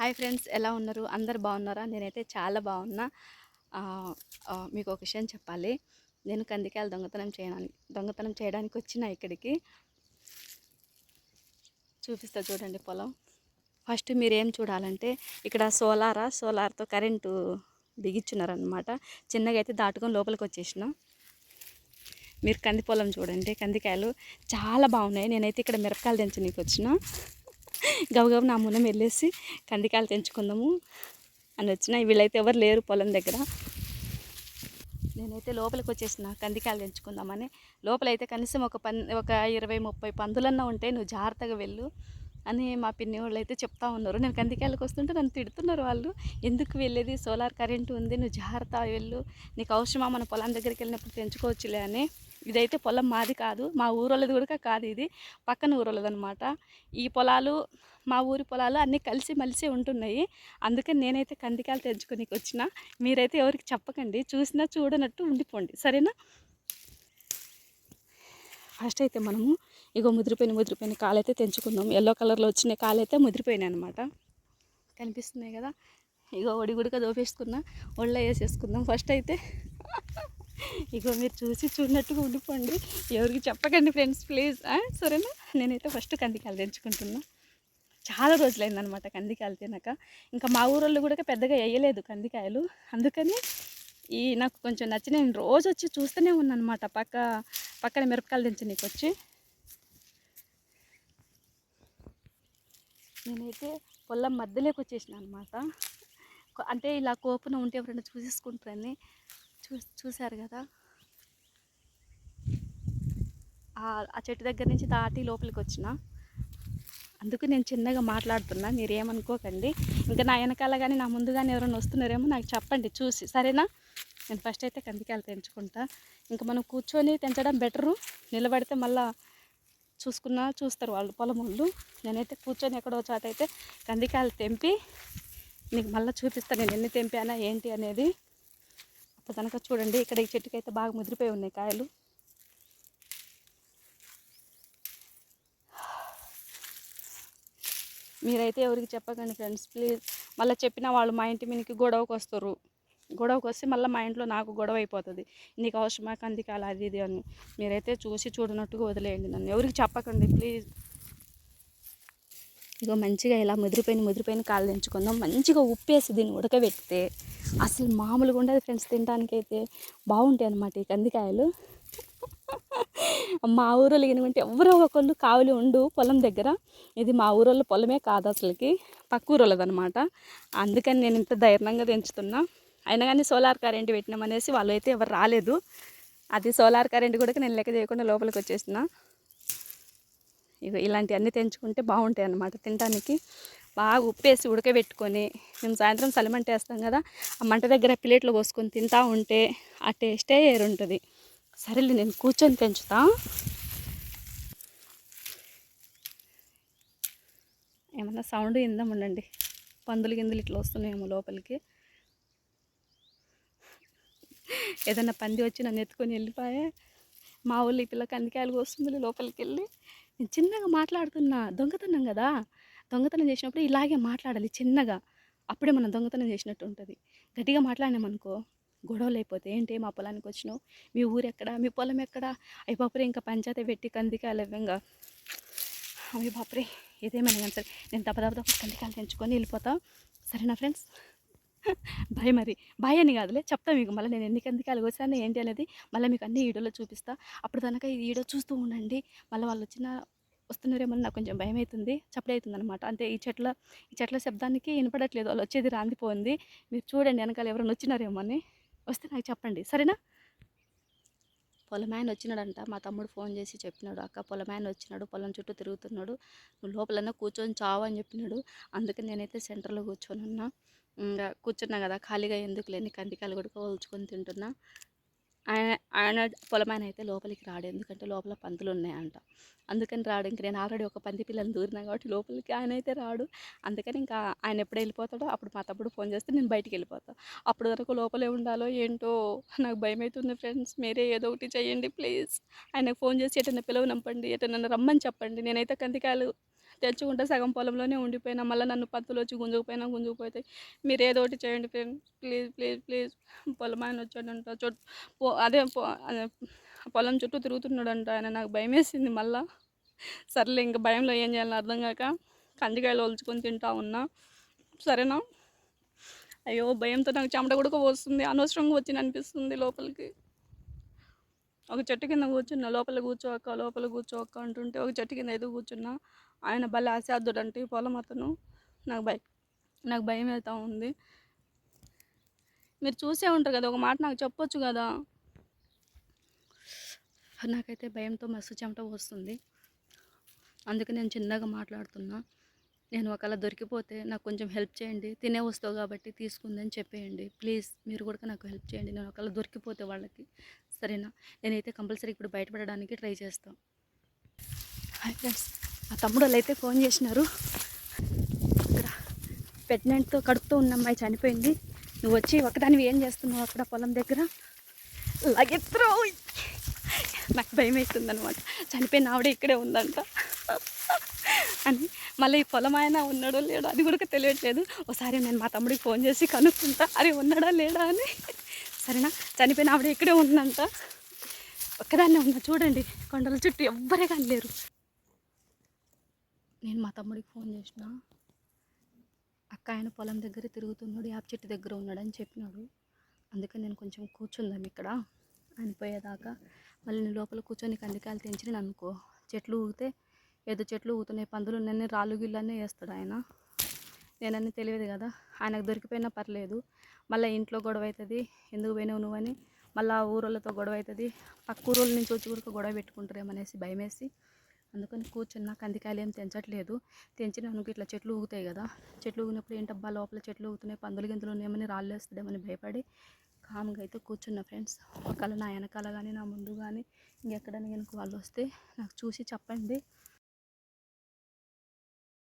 Hi friends ఎలా ఉన్నారు? అందరు బాగున్నారా? నేనైతే చాలా బాగున్నా. మీకు ఒక విషయం చెప్పాలి. నేను కందికాయలు దొంగతనం చేయడానికి దొంగతనం చేయడానికి వచ్చిన ఇక్కడికి చూపిస్తా చూడండి పొలం. ఫస్ట్ మీరు ఏం చూడాలంటే ఇక్కడ సోలారా సోలార్తో కరెంటు బిగించున్నారనమాట చిన్నగా అయితే దాటుకొని లోపలికి వచ్చేసిన. మీరు కంది పొలం చూడండి కందికాయలు చాలా బాగున్నాయి. నేనైతే ఇక్కడ మిరపకాయలు తెంచనీకి వచ్చిన గబగబ నా మునం వెళ్ళేసి కందికాయలు తెంచుకుందాము అని వచ్చిన. వీళ్ళైతే ఎవరు లేరు పొలం దగ్గర. నేనైతే లోపలికి వచ్చేసిన కందికాయలు తెంచుకుందామని. లోపలైతే కనీసం ఒక పన్ ఒక ఇరవై ముప్పై పందులన్నా ఉంటే నువ్వు జాగ్రత్తగా వెళ్ళు అని మా పిన్ని వాళ్ళు అయితే చెప్తా ఉన్నారు. నేను కందికాయలకు వస్తుంటే నన్ను తిడుతున్నారు వాళ్ళు. ఎందుకు వెళ్ళేది? సోలార్ కరెంటు ఉంది నువ్వు జాగ్రత్త వెళ్ళు. నీకు అవసరమా మన పొలం దగ్గరికి వెళ్ళినప్పుడు తెంచుకోవచ్చులే అని. ఇదైతే పొలం మాది కాదు మా ఊరోళ్ళది కూడా కాదు ఇది. పక్కన ఊరోళ్ళదనమాట ఈ పొలాలు మా ఊరి పొలాలు అన్నీ కలిసి మలిసి ఉంటున్నాయి. అందుకని నేనైతే కందికాయలు తెంచుకోనికి వచ్చిన. మీరైతే ఎవరికి చెప్పకండి. చూసినా చూడనట్టు ఉండిపోండి. సరేనా? ఫస్ట్ అయితే మనము ఇగో ముదిరిపోయిన ముదిరిపోయిన కాలైతే తెంచుకుందాం ఎల్లో కలర్లో వచ్చిన కాలైతే ముదిరిపోయినాయి అనమాట కనిపిస్తున్నాయి కదా? ఇగో ఒడిగుడిగా దోపేసుకున్నా ఒళ్ళ వేసేసుకుందాం ఫస్ట్ అయితే. ఇగో మీరు చూసి చూడనట్టుగా ఉండిపోండి. ఎవరికి చెప్పకండి ఫ్రెండ్స్ ప్లీజ్. సరేనా? నేనైతే ఫస్ట్ కందికాయలు తెంచుకుంటున్నా. చాలా రోజులైందనమాట కందికాయలు తినక. ఇంకా మా ఊరోళ్ళు కూడా పెద్దగా వేయలేదు కందికాయలు. అందుకని ఈ నాకు కొంచెం నచ్చిన నేను రోజు వచ్చి చూస్తూనే ఉన్నాను అనమాట పక్క పక్కన మిరపకాయలు తెచ్చి నీకు వచ్చి. నేనైతే పొలం మధ్యలోకి వచ్చేసిన అనమాట. అంటే ఇలా కోపన ఉంటే ఎవరైనా చూసేసుకుంటారని. చూ చూశారు కదా? ఆ- చెట్టు దగ్గర నుంచి దాటి లోపలికి వచ్చిన. అందుకు నేను చిన్నగా మాట్లాడుతున్నా మీరు ఏమనుకోకండి ఇంకా నా వెనకాల కానీ నా ముందు కానీ ఎవరైనా వస్తున్నారేమో నాకు చెప్పండి చూసి. సరేనా? నేను ఫస్ట్ అయితే కందికాయలు తెంచుకుంటా. ఇంకా మనం కూర్చొని తెంచడం బెటరు నిలబడితే మళ్ళీ చూసుకున్నా చూస్తారు వాళ్ళు పొలం వాళ్ళు నేనైతే కూర్చొని ఎక్కడో చోట అయితే కందికాయలు తెంపి నీకు మళ్ళీ చూపిస్తాను నేను ఎన్ని తెంపానా ఏంటి అనేది. అప్పుడు కనుక చూడండి ఇక్కడ ఈ చెట్టుకి అయితే బాగా ముదిరిపోయి ఉన్నాయి కాయలు. మీరైతే ఎవరికి చెప్పకండి ఫ్రెండ్స్ ప్లీజ్. మళ్ళీ చెప్పిన వాళ్ళు మా ఇంటి మీనికి గొడవకు వస్తారు గొడవకు వస్తే మళ్ళీ మా ఇంట్లో నాకు గొడవ అయిపోతుంది. నీకు అవసరమా? కందికాల అది ఇది అని. మీరైతే చూసి చూడనట్టుగా వదిలేయండి నన్ను. ఎవరికి చెప్పకండి ప్లీజ్. ఇగో మంచిగా ఇలా ముదిరిపోయిన ముదిరిపోయిన కాలు తెంచుకుందాం. మంచిగా ఉప్పేసి దీన్ని ఉడకబెడితే అసలు మామూలుగా ఉండదు ఫ్రెండ్స్ తినడానికి అయితే బాగుంటాయి అన్నమాట ఈ కందికాయలు. మా ఊరోళ్ళు ఏంటంటే ఎవరో ఒకళ్ళు కావులు ఉండు పొలం దగ్గర. ఇది మా ఊరోళ్ళ పొలమే కాదు అసలుకి పక్క ఊరోళ్ళది అనమాట అందుకని నేను ఇంత ధైర్యంగా తెంచుతున్నా. అయినా కానీ సోలార్ కరెంట్ పెట్టినామనేసి వాళ్ళు అయితే ఎవరు రాలేదు. అది సోలార్ కరెంట్ కూడా నేను లెక్క చేయకుండా లోపలికి వచ్చేసిన ఇక ఇలాంటివన్నీ తెంచుకుంటే బాగుంటాయి అన్నమాట తినడానికి. బాగా ఉప్పేసి ఉడకబెట్టుకొని మేము సాయంత్రం చలిమంట వేస్తాం కదా ఆ మంట దగ్గర ప్లేట్లో పోసుకొని తింటా ఉంటే ఆ టేస్టే ఏరుంటుంది సరేలే నేను కూర్చొని తెంచుతా. ఏమన్నా సౌండ్ ఇందాం ఉండండి. పందులు గిందులు ఇట్లా వస్తున్నాయేమో లోపలికి. ఏదన్నా పంది వచ్చి నన్ను ఎత్తుకొని వెళ్ళిపోయే. మా ఊళ్ళో ఈ పిల్ల కందికాయలు వస్తుంది లోపలికి వెళ్ళి. నేను చిన్నగా మాట్లాడుతున్నా దొంగతనం కదా! దొంగతనం చేసినప్పుడు ఇలాగే మాట్లాడాలి చిన్నగా. అప్పుడే మనం దొంగతనం చేసినట్టు ఉంటుంది. గట్టిగా మాట్లాడినామనుకో గొడవలు అయిపోతే ఏంటి మా పొలానికి వచ్చినావు? మీ ఊరు ఎక్కడ మీ పొలం ఎక్కడ? అయ్యి బాపురే ఇంకా పంచాయతీ పెట్టి కందికాయలు ఇవ్వంగా అవి బాపురే ఏదేమైనా కానీ సరే నేను దెబ్బ దెబ్బ దెబ్బ కందికాయలు తెంచుకొని వెళ్ళిపోతా. సరేనా ఫ్రెండ్స్? భయ మరి. భయ అని కాదులే చెప్తా మీకు మళ్ళీ నేను ఎన్ని కందికాయలు వచ్చాను ఏంటి అనేది మళ్ళీ మీకు అన్ని వీడియోలో చూపిస్తా. అప్పుడు కనుక ఈ వీడియో చూస్తూ ఉండండి. మళ్ళీ వాళ్ళు వచ్చిన వస్తున్నారేమో అని నాకు కొంచెం భయం అవుతుంది చప్పుడు అవుతుంది అనమాట అంటే ఈ చెట్ల ఈ చెట్ల శబ్దానికి వినపడట్లేదు వాళ్ళు వచ్చేది రాందిపోయింది మీరు చూడండి వెనకాల ఎవరైనా వచ్చినారేమో అని. వస్తే నాకు చెప్పండి సరేనా? పొలమాయన వచ్చినాడంట మా తమ్ముడు ఫోన్ చేసి చెప్పినాడు అక్క పొలమాయన వచ్చినాడు పొలం చుట్టూ తిరుగుతున్నాడు నువ్వు లోపలన్నా కూర్చొని చావు అని చెప్పినాడు. అందుకని నేనైతే సెంటర్లో కూర్చొని ఉన్నా ఇంకా కూర్చున్నా కదా ఖాళీగా ఎందుకు లేని కందికాలు కూడా కోల్చుకొని తింటున్నా. ఆయన ఆయన పొలమాయన అయితే లోపలికి రాడు ఎందుకంటే లోపల పందులు ఉన్నాయంట. అందుకని రాడు ఇంక నేను ఆల్రెడీ ఒక పంది పిల్లల్ని దూరినా కాబట్టి లోపలికి ఆయన అయితే రాడు. అందుకని ఇంకా ఆయన ఎప్పుడు వెళ్ళిపోతాడో అప్పుడు మా తప్పుడు ఫోన్ చేస్తే నేను బయటికి వెళ్ళిపోతాను అప్పుడు వరకు లోపలే ఉండాలో ఏంటో నాకు భయం అవుతుంది ఫ్రెండ్స్ మీరే ఏదో ఒకటి చేయండి ప్లీజ్. ఆయనకు ఫోన్ చేసి ఎటన్నా పిలవనంపండి ఎటన్నా రమ్మని చెప్పండి. నేనైతే కందికాయలు తెచ్చుకుంటే సగం పొలంలోనే ఉండిపోయినా మళ్ళీ నన్ను పత్తులు వచ్చి గుంజుకుపోయినా గుంజుకుపోతాయి మీరు ఏదో ఒకటి చేయండి ఫ్రెండ్. Please please please. పొలం ఆయన వచ్చాడంట. చుట్టూ పో అదే పొలం చుట్టూ తిరుగుతున్నాడంట ఆయన. నాకు భయం వేసింది మళ్ళా. సర్లే ఇంకా భయంలో ఏం చేయాలని అర్థం కాక కందికాయలు ఒలుచుకొని తింటా ఉన్నా. సరేనా? అయ్యో భయంతో నాకు చెమట కూడా వస్తుంది అనవసరంగా వచ్చిన అనిపిస్తుంది లోపలికి. ఒక చెట్టు కింద కూర్చున్నా. లోపల కూర్చోక్క లోపల కూర్చోక్క అంటుంటే ఒక చెట్టు కింద ఎదుగు కూర్చున్నా. ఆయన భలే అసాధ్యుడు అంటే పొలం అతను. నాకు భయం నాకు భయం అవుతూ ఉంది. మీరు చూసే ఉంటారు కదా ఒక మాట నాకు చెప్పొచ్చు కదా? నాకైతే భయంతో మస్తు చెమట వస్తుంది అందుకే నేను చిన్నగా మాట్లాడుతున్నా. నేను ఒకవేళ దొరికిపోతే నాకు కొంచెం హెల్ప్ చేయండి. తినే వస్తావు కాబట్టి తీసుకుందని చెప్పేయండి. ప్లీజ్ మీరు కూడా నాకు హెల్ప్ చేయండి. నేను ఒకవేళ దొరికిపోతే వాళ్ళకి. సరేనా? నేనైతే కంపల్సరీ ఇప్పుడు బయటపడడానికి ట్రై చేస్తాను హాయ్ ఫ్రెండ్స్ మా తమ్ముడు వాళ్ళు అయితే ఫోన్ చేసినారు. ఇక్కడ ప్రెగ్నెంట్తో కడుపుతో ఉన్న అమ్మాయి చనిపోయింది. నువ్వు వచ్చి ఒకదానివి ఏం చేస్తున్నావు అక్కడ పొలం దగ్గర? లగెత్రో నాకు భయం అవుతుందనమాట చనిపోయిన ఆవిడ ఇక్కడే ఉందంట. అని మళ్ళీ ఈ పొలం ఆయన ఉన్నాడో లేడో అది కూడా తెలియట్లేదు. ఒకసారి నేను మా తమ్ముడికి ఫోన్ చేసి కనుక్కుంటా. అరే ఉన్నాడా లేడా అని. సరేనా? చనిపోయిన ఆవిడ ఇక్కడే ఉందంట. ఒక్కదాన్నే ఉన్నా. చూడండి కొండల చుట్టూ ఎవ్వరే కానీ లేరు నేను మా తమ్ముడికి ఫోన్ చేసిన అక్క ఆయన పొలం దగ్గర తిరుగుతున్నాడు యాప్ చెట్టు దగ్గర ఉన్నాడని చెప్పినాడు. అందుకని నేను కొంచెం కూర్చుందాం ఇక్కడ ఆయన పోయేదాకా మళ్ళీ నేను లోపల కూర్చొని కందికాయలు తెంచినాను అనుకో. చెట్లు ఊగితే ఏదో చెట్లు ఊగుతున్నాయి పందులు నన్ను రాళ్ళు గిళ్ళన్నీ వేస్తాడు ఆయన. నేనన్నీ తెలియదు కదా ఆయనకు దొరికిపోయినా పర్లేదు. మళ్ళీ ఇంట్లో గొడవ అవుతుంది ఎందుకు పోయినావు నువ్వని? మళ్ళీ ఆ ఊరోళ్ళతో గొడవ అవుతుంది పక్క ఊరోళ్ళ నుంచి వచ్చి కూడా గొడవ పెట్టుకుంటారేమనేసి భయమేసి అందుకని కూర్చున్నా కందికాయలు ఏం తెంచట్లేదు. తెంచినాను ఇట్లా చెట్లు ఊగుతాయి కదా. చెట్లు ఊగినప్పుడు ఏంటబ్బా లోపల చెట్లు ఊగుతున్నాయి పందులు గింతలు ఉన్నాయమని రాళ్ళు వేస్తుందేమని భయపడి కామ్గా అయితే కూర్చున్నా ఫ్రెండ్స్. ఒకవేళ నా వెనకాల కానీ నా ముందు కానీ ఇంకెక్కడైనా కనుక వాళ్ళు వస్తే నాకు చూసి చెప్పండి.